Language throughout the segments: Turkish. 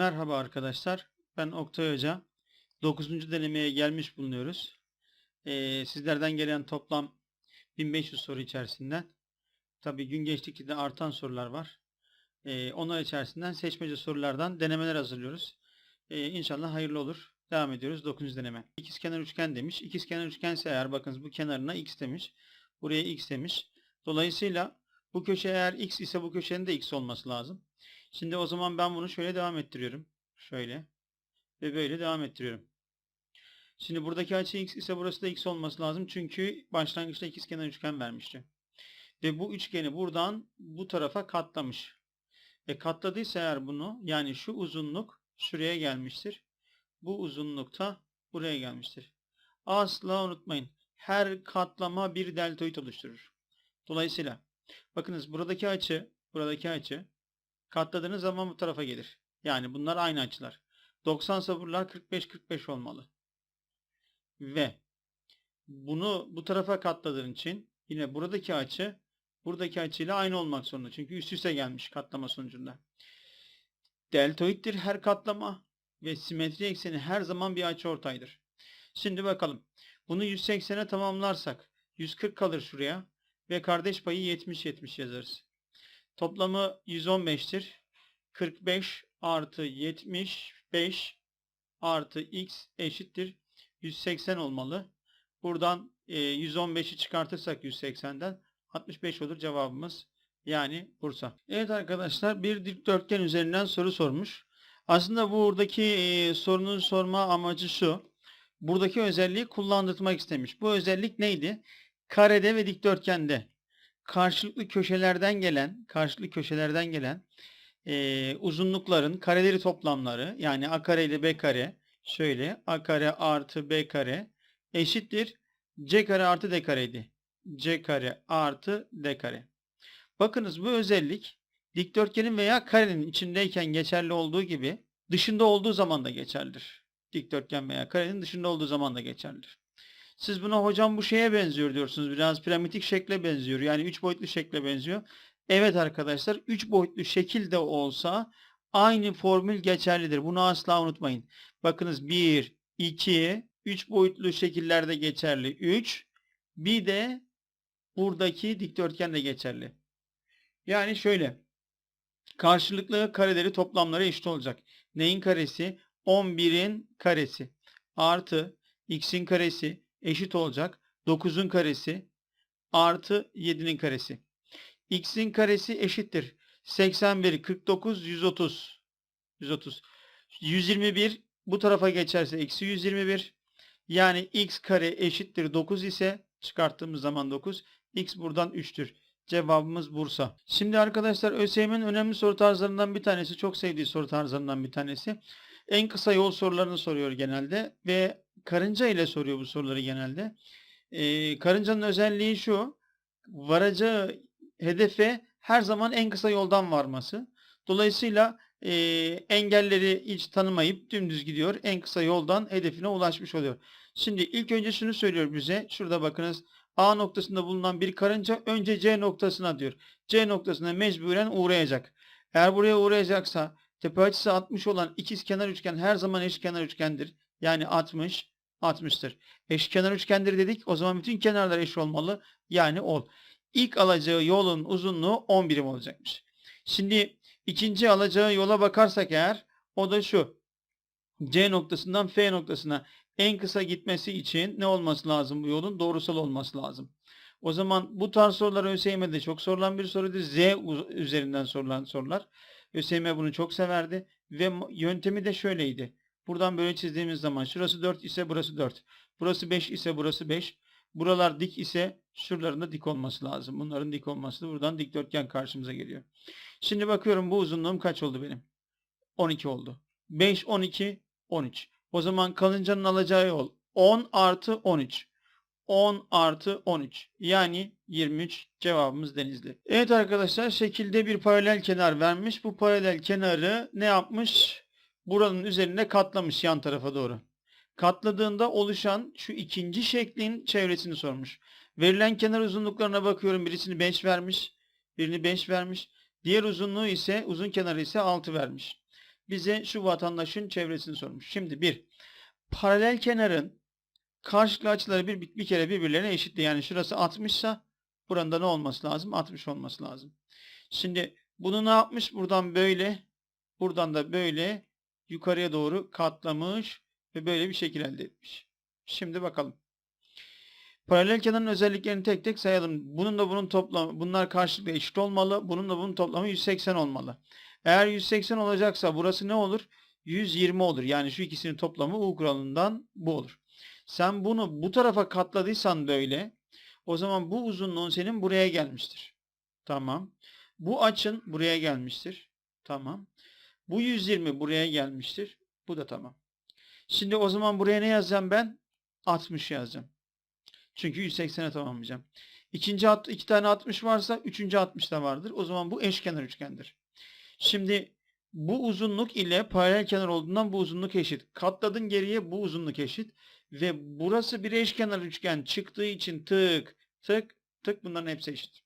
Merhaba arkadaşlar. Ben Oktay Hoca. 9. denemeye gelmiş bulunuyoruz. Ee, sizlerden gelen toplam 1500 soru içerisinden tabii gün geçtikçe de artan sorular var. Ee, onlar içerisinden seçmece sorulardan denemeler hazırlıyoruz. Ee, inşallah hayırlı olur. Devam ediyoruz 9. deneme. İkizkenar üçgen demiş. İkizkenar üçgense eğer bakınız bu kenarına x demiş. Buraya x demiş. Dolayısıyla bu köşe eğer x ise bu köşenin de x olması lazım. Şimdi o zaman ben bunu şöyle devam ettiriyorum. Şöyle. Ve böyle devam ettiriyorum. Şimdi buradaki açı x ise burası da x olması lazım. Çünkü başlangıçta ikizkenar üçgen vermişti. Ve bu üçgeni buradan bu tarafa katlamış. E katladıysa eğer bunu yani şu uzunluk şuraya gelmiştir. Bu uzunluk da buraya gelmiştir. Asla unutmayın. Her katlama bir deltoid oluşturur. Dolayısıyla bakınız buradaki açı buradaki açı Katladığınız zaman bu tarafa gelir. Yani bunlar aynı açılar. 90 sabırlar 45-45 olmalı. Ve bunu bu tarafa katladığın için yine buradaki açı buradaki açıyla aynı olmak zorunda. Çünkü üst üste gelmiş katlama sonucunda. Deltoittir her katlama ve simetri ekseni her zaman bir açı ortaydır. Şimdi bakalım. Bunu 180'e tamamlarsak 140 kalır şuraya ve kardeş payı 70-70 yazarız. Toplamı 115'tir. 45 artı 75 artı x eşittir. 180 olmalı. Buradan e, 115'i çıkartırsak 180'den 65 olur cevabımız. Yani Bursa. Evet arkadaşlar bir dikdörtgen üzerinden soru sormuş. Aslında buradaki e, sorunun sorma amacı şu. Buradaki özelliği kullandırmak istemiş. Bu özellik neydi? Karede ve dikdörtgende karşılıklı köşelerden gelen karşılıklı köşelerden gelen e, uzunlukların kareleri toplamları yani a kare ile b kare şöyle a kare artı b kare eşittir c kare artı d kareydi. c kare artı d kare. Bakınız bu özellik dikdörtgenin veya karenin içindeyken geçerli olduğu gibi dışında olduğu zaman da geçerlidir. Dikdörtgen veya karenin dışında olduğu zaman da geçerlidir. Siz buna hocam bu şeye benziyor diyorsunuz. Biraz piramitik şekle benziyor. Yani 3 boyutlu şekle benziyor. Evet arkadaşlar 3 boyutlu şekilde olsa aynı formül geçerlidir. Bunu asla unutmayın. Bakınız 1, 2, 3 boyutlu şekillerde geçerli 3. Bir de buradaki dikdörtgen de geçerli. Yani şöyle. Karşılıklı kareleri toplamları eşit olacak. Neyin karesi? 11'in karesi. Artı x'in karesi eşit olacak 9'un karesi artı 7'nin karesi. x'in karesi eşittir. 81, 49, 130. 130. 121 bu tarafa geçerse eksi 121. Yani x kare eşittir 9 ise çıkarttığımız zaman 9. x buradan 3'tür. Cevabımız Bursa. Şimdi arkadaşlar ÖSYM'in önemli soru tarzlarından bir tanesi, çok sevdiği soru tarzlarından bir tanesi. En kısa yol sorularını soruyor genelde ve karınca ile soruyor bu soruları genelde. Ee, karıncanın özelliği şu. Varacağı hedefe her zaman en kısa yoldan varması. Dolayısıyla e, engelleri hiç tanımayıp dümdüz gidiyor. En kısa yoldan hedefine ulaşmış oluyor. Şimdi ilk önce şunu söylüyor bize. Şurada bakınız. A noktasında bulunan bir karınca önce C noktasına diyor. C noktasına mecburen uğrayacak. Eğer buraya uğrayacaksa tepe açısı 60 olan ikizkenar üçgen her zaman eşkenar üçgendir. Yani 60 60'tır. Eşkenar üçgendir dedik. O zaman bütün kenarlar eş olmalı. Yani ol. İlk alacağı yolun uzunluğu 10 birim olacakmış. Şimdi ikinci alacağı yola bakarsak eğer o da şu. C noktasından F noktasına en kısa gitmesi için ne olması lazım bu yolun? Doğrusal olması lazım. O zaman bu tarz sorular ÖSYM'de çok sorulan bir sorudur. Z üzerinden sorulan sorular. ÖSYM bunu çok severdi ve yöntemi de şöyleydi. Buradan böyle çizdiğimiz zaman şurası 4 ise burası 4. Burası 5 ise burası 5. Buralar dik ise şuraların da dik olması lazım. Bunların dik olması da buradan dikdörtgen karşımıza geliyor. Şimdi bakıyorum bu uzunluğum kaç oldu benim? 12 oldu. 5, 12, 13. O zaman kalıncanın alacağı yol 10 artı 13. 10 artı 13. Yani 23 cevabımız Denizli. Evet arkadaşlar şekilde bir paralel kenar vermiş. Bu paralel kenarı ne yapmış? Buranın üzerine katlamış yan tarafa doğru. Katladığında oluşan şu ikinci şeklin çevresini sormuş. Verilen kenar uzunluklarına bakıyorum. Birisini 5 vermiş. Birini 5 vermiş. Diğer uzunluğu ise uzun kenarı ise 6 vermiş. bize şu vatandaşın çevresini sormuş. Şimdi bir, paralel kenarın karşılıklı açıları bir, bir kere birbirlerine eşitli. Yani şurası 60 ise buranda ne olması lazım? 60 olması lazım. Şimdi bunu ne yapmış? Buradan böyle, buradan da böyle yukarıya doğru katlamış ve böyle bir şekil elde etmiş. Şimdi bakalım. Paralel kenarın özelliklerini tek tek sayalım. Bunun da bunun toplamı, bunlar karşılıklı eşit olmalı. Bunun da bunun toplamı 180 olmalı. Eğer 180 olacaksa burası ne olur? 120 olur. Yani şu ikisinin toplamı U kuralından bu olur. Sen bunu bu tarafa katladıysan böyle, o zaman bu uzunluğun senin buraya gelmiştir. Tamam. Bu açın buraya gelmiştir. Tamam. Bu 120 buraya gelmiştir. Bu da tamam. Şimdi o zaman buraya ne yazacağım ben? 60 yazacağım. Çünkü 180'e tamamlayacağım. İkinci at, iki tane 60 varsa üçüncü 60 da vardır. O zaman bu eşkenar üçgendir. Şimdi bu uzunluk ile paralel kenar olduğundan bu uzunluk eşit. Katladın geriye bu uzunluk eşit. Ve burası bir eşkenar üçgen çıktığı için tık tık tık bunların hepsi eşit.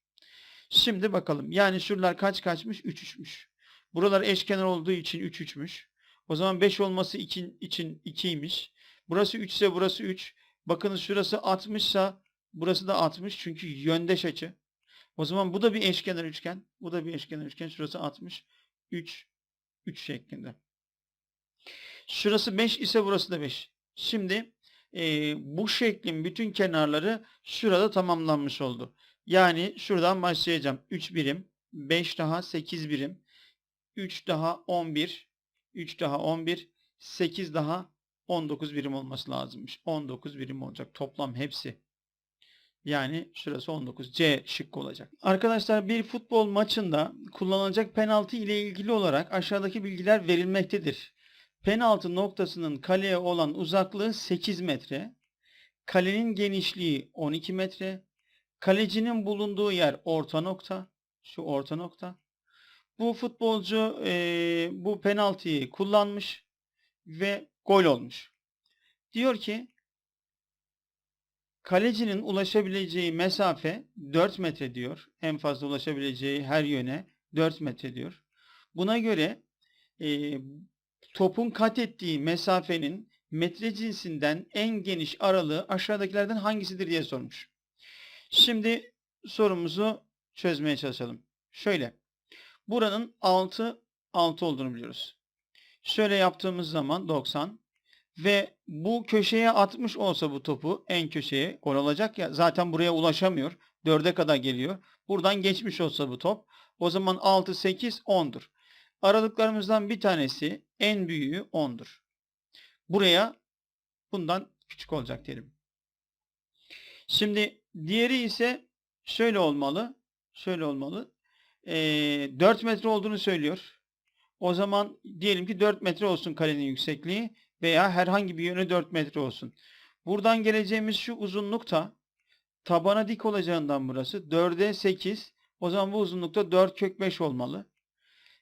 Şimdi bakalım. Yani şuralar kaç kaçmış? 3 3'müş. Buralar eşkenar olduğu için 3 3'müş. O zaman 5 olması için, için 2'ymiş. Burası 3 ise burası 3. Bakınız şurası 60 ise burası da 60. Çünkü yöndeş açı. O zaman bu da bir eşkenar üçgen. Bu da bir eşkenar üçgen. Şurası 60. 3 3 şeklinde. Şurası 5 ise burası da 5. Şimdi e, bu şeklin bütün kenarları şurada tamamlanmış oldu. Yani şuradan başlayacağım. 3 birim, 5 daha 8 birim, 3 daha 11, 3 daha 11, 8 daha 19 birim olması lazımmış. 19 birim olacak toplam hepsi. Yani şurası 19. C şıkkı olacak. Arkadaşlar bir futbol maçında kullanılacak penaltı ile ilgili olarak aşağıdaki bilgiler verilmektedir. Penaltı noktasının kaleye olan uzaklığı 8 metre. Kalenin genişliği 12 metre. Kalecinin bulunduğu yer orta nokta. Şu orta nokta. Bu futbolcu e, bu penaltıyı kullanmış ve gol olmuş. Diyor ki kalecinin ulaşabileceği mesafe 4 metre diyor. En fazla ulaşabileceği her yöne 4 metre diyor. Buna göre e, topun kat ettiği mesafenin metre cinsinden en geniş aralığı aşağıdakilerden hangisidir diye sormuş. Şimdi sorumuzu çözmeye çalışalım. Şöyle. Buranın 6 6 olduğunu biliyoruz. Şöyle yaptığımız zaman 90 ve bu köşeye atmış olsa bu topu en köşeye gol olacak ya zaten buraya ulaşamıyor. 4'e kadar geliyor. Buradan geçmiş olsa bu top o zaman 6 8 10'dur. Aralıklarımızdan bir tanesi en büyüğü 10'dur. Buraya bundan küçük olacak diyelim. Şimdi diğeri ise şöyle olmalı. Şöyle olmalı. Ee, 4 metre olduğunu söylüyor. O zaman diyelim ki 4 metre olsun kalenin yüksekliği veya herhangi bir yönü 4 metre olsun. Buradan geleceğimiz şu uzunluk da tabana dik olacağından burası 4'e 8. O zaman bu uzunlukta 4 kök 5 olmalı.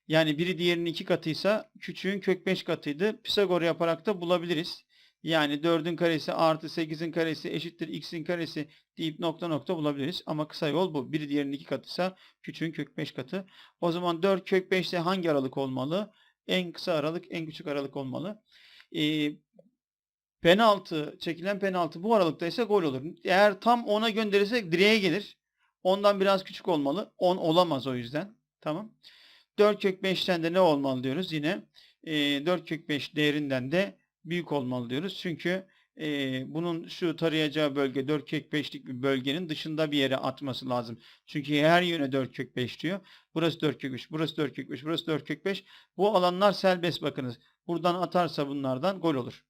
Yani biri diğerinin iki katıysa küçüğün kök 5 katıydı. Pisagor yaparak da bulabiliriz. Yani 4'ün karesi artı 8'in karesi eşittir x'in karesi deyip nokta nokta bulabiliriz. Ama kısa yol bu. Biri diğerinin iki katıysa küçüğün kök 5 katı. O zaman 4 kök 5 ise hangi aralık olmalı? En kısa aralık, en küçük aralık olmalı. Ee, penaltı, çekilen penaltı bu aralıkta ise gol olur. Eğer tam 10'a gönderirsek direğe gelir. Ondan biraz küçük olmalı. 10 olamaz o yüzden. Tamam. 4 kök 5'ten de ne olmalı diyoruz? Yine e, 4 kök 5 değerinden de büyük olmalı diyoruz. Çünkü e, bunun şu tarayacağı bölge 4 kök 5'lik bir bölgenin dışında bir yere atması lazım. Çünkü her yöne 4 kök 5 diyor. Burası 4 kök 3, burası 4 kök 5, burası 4 kök 5. Bu alanlar serbest bakınız. Buradan atarsa bunlardan gol olur.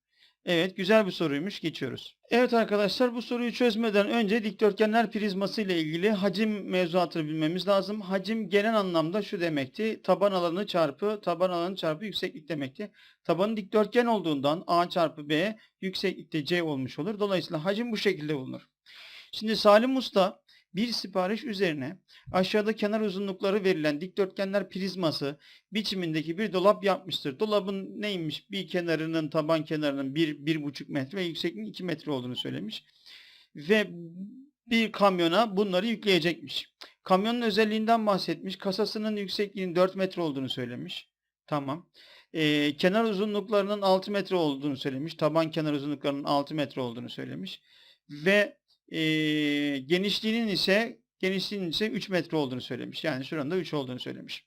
Evet güzel bir soruymuş. Geçiyoruz. Evet arkadaşlar bu soruyu çözmeden önce dikdörtgenler prizması ile ilgili hacim mevzuatını bilmemiz lazım. Hacim genel anlamda şu demekti. Taban alanı çarpı taban alanı çarpı yükseklik demekti. Tabanı dikdörtgen olduğundan A çarpı B yükseklikte C olmuş olur. Dolayısıyla hacim bu şekilde bulunur. Şimdi Salim Usta bir sipariş üzerine aşağıda kenar uzunlukları verilen dikdörtgenler prizması biçimindeki bir dolap yapmıştır. Dolabın neymiş? Bir kenarının taban kenarının 1-1,5 metre ve yüksekliğinin 2 metre olduğunu söylemiş. Ve bir kamyona bunları yükleyecekmiş. Kamyonun özelliğinden bahsetmiş. Kasasının yüksekliğinin 4 metre olduğunu söylemiş. Tamam. Ee, kenar uzunluklarının 6 metre olduğunu söylemiş. Taban kenar uzunluklarının 6 metre olduğunu söylemiş. Ve ee, genişliğinin ise genişliğinin ise 3 metre olduğunu söylemiş. Yani şuranın da 3 olduğunu söylemiş.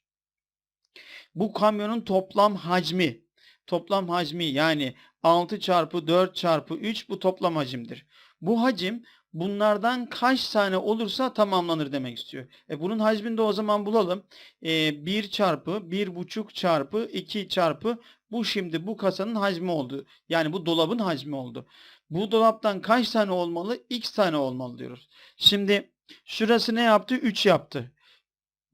Bu kamyonun toplam hacmi toplam hacmi yani 6 çarpı 4 çarpı 3 bu toplam hacimdir. Bu hacim bunlardan kaç tane olursa tamamlanır demek istiyor. E bunun hacmini de o zaman bulalım. E, 1 çarpı 1,5 çarpı 2 çarpı bu şimdi bu kasanın hacmi oldu. Yani bu dolabın hacmi oldu. Bu dolaptan kaç tane olmalı? X tane olmalı diyoruz. Şimdi şurası ne yaptı? 3 yaptı.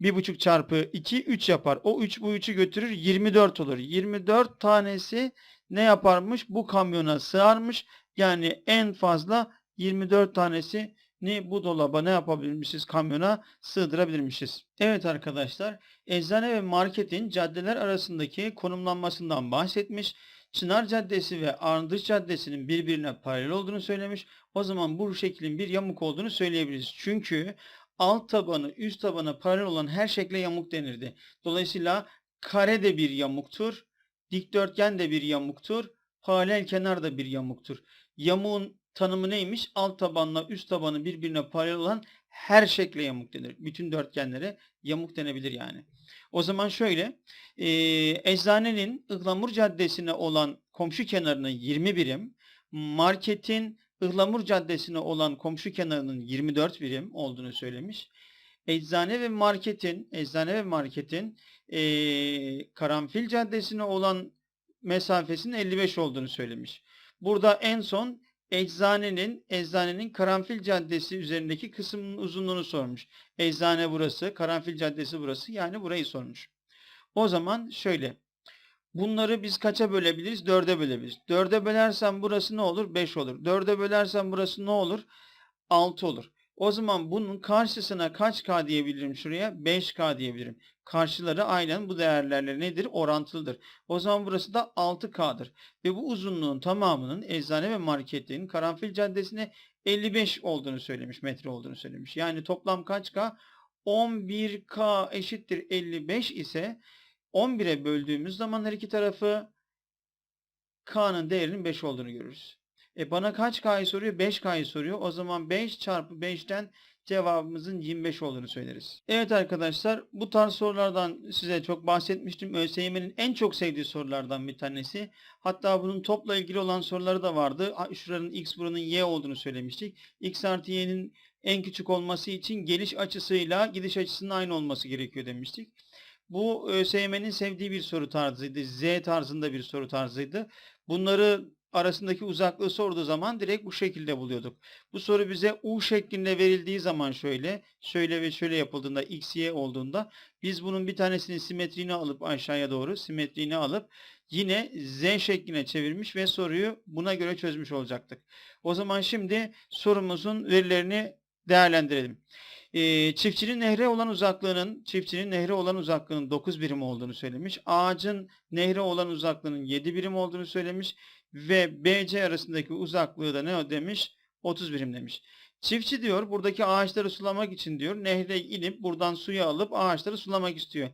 1,5 çarpı 2 3 yapar. O 3 bu 3'ü götürür 24 olur. 24 tanesi ne yaparmış? Bu kamyona sığarmış. Yani en fazla 24 tanesi ni bu dolaba ne yapabilmişiz? Kamyona sığdırabilirmişiz. Evet arkadaşlar, eczane ve marketin caddeler arasındaki konumlanmasından bahsetmiş. Çınar Caddesi ve Arnavut Caddesi'nin birbirine paralel olduğunu söylemiş. O zaman bu şeklin bir yamuk olduğunu söyleyebiliriz. Çünkü alt tabanı üst tabana paralel olan her şekle yamuk denirdi. Dolayısıyla kare de bir yamuktur. Dikdörtgen de bir yamuktur. Paralel kenar da bir yamuktur. Yamuğun tanımı neymiş? Alt tabanla üst tabanı birbirine paralel olan her şekle yamuk denir. Bütün dörtgenlere yamuk denebilir yani. O zaman şöyle, e, eczanenin Ihlamur Caddesi'ne olan komşu kenarının 20 birim, marketin Ihlamur Caddesi'ne olan komşu kenarının 24 birim olduğunu söylemiş. Eczane ve marketin, eczane ve marketin e, Karanfil Caddesi'ne olan mesafesinin 55 olduğunu söylemiş. Burada en son eczanenin, eczanenin Karanfil Caddesi üzerindeki kısmının uzunluğunu sormuş. Eczane burası, Karanfil Caddesi burası. Yani burayı sormuş. O zaman şöyle. Bunları biz kaça bölebiliriz? 4'e bölebiliriz. 4'e bölersem burası ne olur? 5 olur. 4'e bölersem burası ne olur? 6 olur. O zaman bunun karşısına kaç k diyebilirim şuraya? 5k diyebilirim. Karşıları aynen bu değerlerle nedir? Orantılıdır. O zaman burası da 6k'dır. Ve bu uzunluğun tamamının eczane ve marketlerin Karanfil Caddesi'ne 55 olduğunu söylemiş. Metre olduğunu söylemiş. Yani toplam kaç k? 11k eşittir 55 ise 11'e böldüğümüz zaman her iki tarafı k'nın değerinin 5 olduğunu görürüz. E bana kaç k'yı soruyor? 5k'yı soruyor. O zaman 5 çarpı 5'ten cevabımızın 25 olduğunu söyleriz. Evet arkadaşlar bu tarz sorulardan size çok bahsetmiştim. ÖSYM'nin en çok sevdiği sorulardan bir tanesi. Hatta bunun topla ilgili olan soruları da vardı. Şuranın x buranın y olduğunu söylemiştik. x artı y'nin en küçük olması için geliş açısıyla gidiş açısının aynı olması gerekiyor demiştik. Bu ÖSYM'nin sevdiği bir soru tarzıydı. Z tarzında bir soru tarzıydı. Bunları arasındaki uzaklığı sorduğu zaman direkt bu şekilde buluyorduk. Bu soru bize U şeklinde verildiği zaman şöyle, şöyle ve şöyle yapıldığında x, y olduğunda biz bunun bir tanesini simetriğini alıp aşağıya doğru simetriğini alıp yine z şekline çevirmiş ve soruyu buna göre çözmüş olacaktık. O zaman şimdi sorumuzun verilerini değerlendirelim. E, çiftçinin nehre olan uzaklığının çiftçinin nehre olan uzaklığının 9 birim olduğunu söylemiş. Ağacın nehre olan uzaklığının 7 birim olduğunu söylemiş ve BC arasındaki uzaklığı da ne demiş? 30 birim demiş. Çiftçi diyor buradaki ağaçları sulamak için diyor nehre inip buradan suyu alıp ağaçları sulamak istiyor.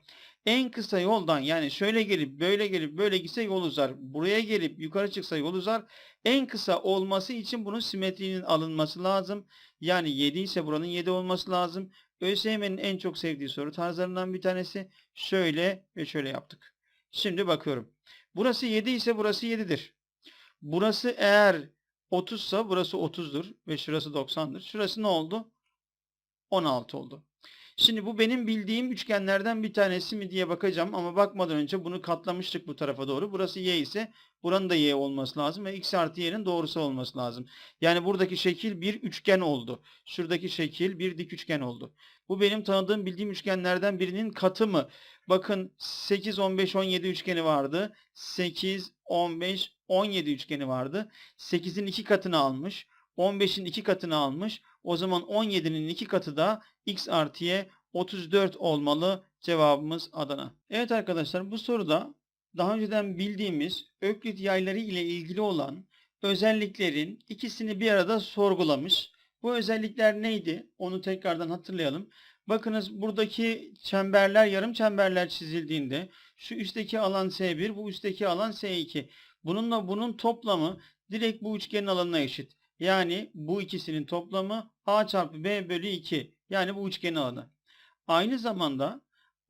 En kısa yoldan yani şöyle gelip böyle gelip böyle gitse yol uzar. Buraya gelip yukarı çıksa yol uzar. En kısa olması için bunun simetriğinin alınması lazım. Yani 7 ise buranın 7 olması lazım. ÖSYM'nin en çok sevdiği soru tarzlarından bir tanesi. Şöyle ve şöyle yaptık. Şimdi bakıyorum. Burası 7 ise burası 7'dir. Burası eğer 30 ise burası 30'dur ve şurası 90'dır. Şurası ne oldu? 16 oldu. Şimdi bu benim bildiğim üçgenlerden bir tanesi mi diye bakacağım ama bakmadan önce bunu katlamıştık bu tarafa doğru. Burası y ise buranın da y olması lazım ve x artı y'nin doğrusu olması lazım. Yani buradaki şekil bir üçgen oldu. Şuradaki şekil bir dik üçgen oldu. Bu benim tanıdığım bildiğim üçgenlerden birinin katı mı? Bakın 8, 15, 17 üçgeni vardı. 8, 15, 17 üçgeni vardı. 8'in iki katını almış. 15'in iki katını almış. O zaman 17'nin iki katı da x artı y 34 olmalı. Cevabımız Adana. Evet arkadaşlar bu soruda daha önceden bildiğimiz Öklit yayları ile ilgili olan özelliklerin ikisini bir arada sorgulamış. Bu özellikler neydi? Onu tekrardan hatırlayalım. Bakınız buradaki çemberler yarım çemberler çizildiğinde şu üstteki alan S1 bu üstteki alan S2. Bununla bunun toplamı direkt bu üçgenin alanına eşit. Yani bu ikisinin toplamı A çarpı B bölü 2. Yani bu üçgenin alanı. Aynı zamanda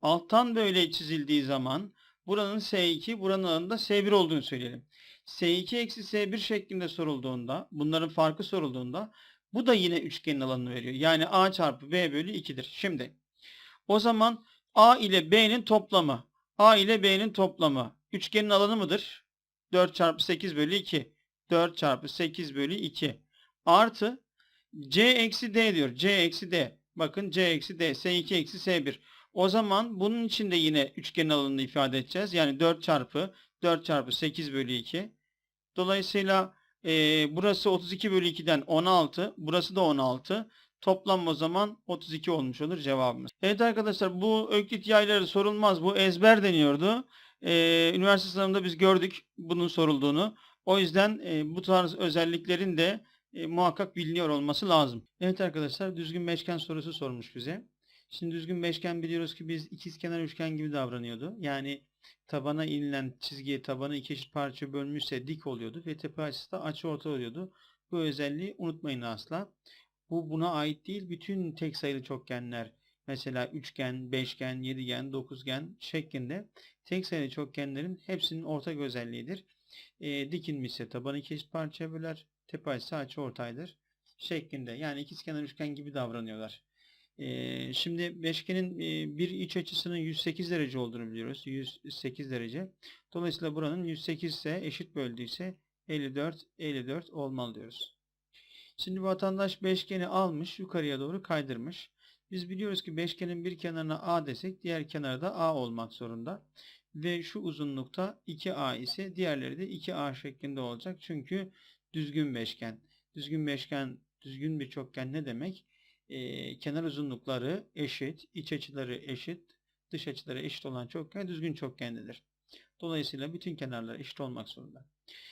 alttan böyle çizildiği zaman buranın S2 buranın alanında S1 olduğunu söyleyelim. S2 eksi S1 şeklinde sorulduğunda bunların farkı sorulduğunda bu da yine üçgenin alanını veriyor. Yani A çarpı B bölü 2'dir. Şimdi o zaman A ile B'nin toplamı. A ile B'nin toplamı. Üçgenin alanı mıdır? 4 çarpı 8 bölü 2. 4 çarpı 8 bölü 2. Artı C eksi D diyor. C eksi D. Bakın C eksi D. S2 eksi S1. O zaman bunun için de yine üçgenin alanını ifade edeceğiz. Yani 4 çarpı 4 çarpı 8 bölü 2. Dolayısıyla e, burası 32 bölü 2'den 16. Burası da 16. Toplam o zaman 32 olmuş olur cevabımız. Evet arkadaşlar bu öklit yayları sorulmaz. Bu ezber deniyordu. Ee, üniversite sınavında biz gördük bunun sorulduğunu. O yüzden e, bu tarz özelliklerin de e, muhakkak biliniyor olması lazım. Evet arkadaşlar düzgün beşgen sorusu sormuş bize. Şimdi düzgün beşgen biliyoruz ki biz ikizkenar üçgen gibi davranıyordu. Yani tabana inilen çizgiye tabanı iki eşit parça bölmüşse dik oluyordu ve tepe açısı da açı orta oluyordu. Bu özelliği unutmayın asla. Bu buna ait değil. Bütün tek sayılı çokgenler mesela üçgen, beşgen, yedigen, dokuzgen şeklinde tek sayılı çokgenlerin hepsinin ortak özelliğidir. E, dikilmişse tabanı eşit parçaya böler. Tepe açısı açı ortaydır şeklinde. Yani ikizkenar üçgen gibi davranıyorlar. E, şimdi beşgenin e, bir iç açısının 108 derece olduğunu biliyoruz. 108 derece. Dolayısıyla buranın 108 ise eşit böldüyse 54 54 olmalı diyoruz. Şimdi vatandaş beşgeni almış yukarıya doğru kaydırmış. Biz biliyoruz ki beşgenin bir kenarına A desek diğer kenarı da A olmak zorunda. Ve şu uzunlukta 2A ise diğerleri de 2A şeklinde olacak. Çünkü düzgün beşgen. Düzgün beşgen, düzgün bir çokgen ne demek? Ee, kenar uzunlukları eşit, iç açıları eşit, dış açıları eşit olan çokgen düzgün çokgenlidir. Dolayısıyla bütün kenarlar eşit olmak zorunda.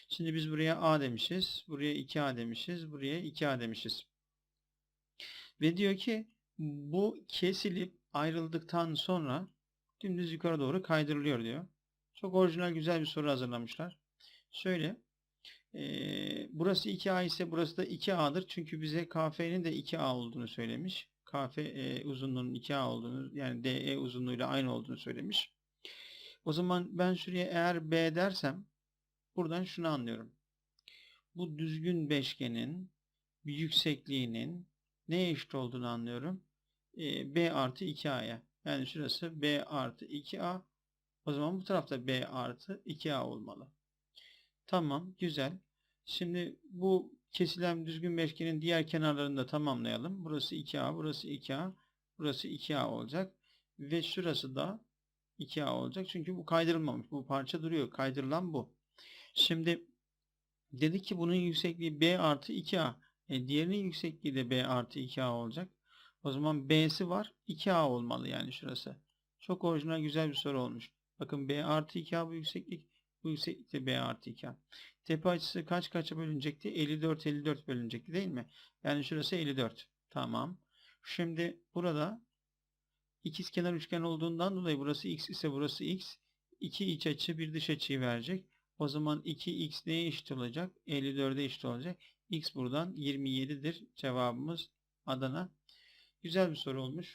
Şimdi biz buraya A demişiz. Buraya 2A demişiz. Buraya 2A demişiz. Ve diyor ki bu kesilip ayrıldıktan sonra dümdüz yukarı doğru kaydırılıyor diyor. Çok orijinal güzel bir soru hazırlamışlar. Şöyle. E, burası 2A ise burası da 2A'dır. Çünkü bize KF'nin de 2A olduğunu söylemiş. KF e, uzunluğunun 2A olduğunu yani DE uzunluğuyla aynı olduğunu söylemiş. O zaman ben şuraya eğer B dersem buradan şunu anlıyorum. Bu düzgün beşgenin yüksekliğinin neye eşit olduğunu anlıyorum. E, B artı 2A'ya. Yani şurası B artı 2A. O zaman bu tarafta B artı 2A olmalı. Tamam. Güzel. Şimdi bu kesilen düzgün beşgenin diğer kenarlarını da tamamlayalım. Burası 2A, burası 2A, burası 2A olacak. Ve şurası da 2A olacak. Çünkü bu kaydırılmamış. Bu parça duruyor. Kaydırılan bu. Şimdi dedik ki bunun yüksekliği B artı 2A. E, diğerinin yüksekliği de B artı 2A olacak. O zaman B'si var. 2A olmalı yani şurası. Çok orijinal güzel bir soru olmuş. Bakın B artı 2A bu yükseklik. Bu yükseklik de B artı 2A. Tepe açısı kaç kaça bölünecekti? 54 54 bölünecekti değil mi? Yani şurası 54. Tamam. Şimdi burada ikiz kenar üçgen olduğundan dolayı burası x ise burası x. 2 iç açı bir dış açıyı verecek. O zaman 2x neye eşit olacak? 54'e eşit olacak. x buradan 27'dir. Cevabımız Adana. Güzel bir soru olmuş.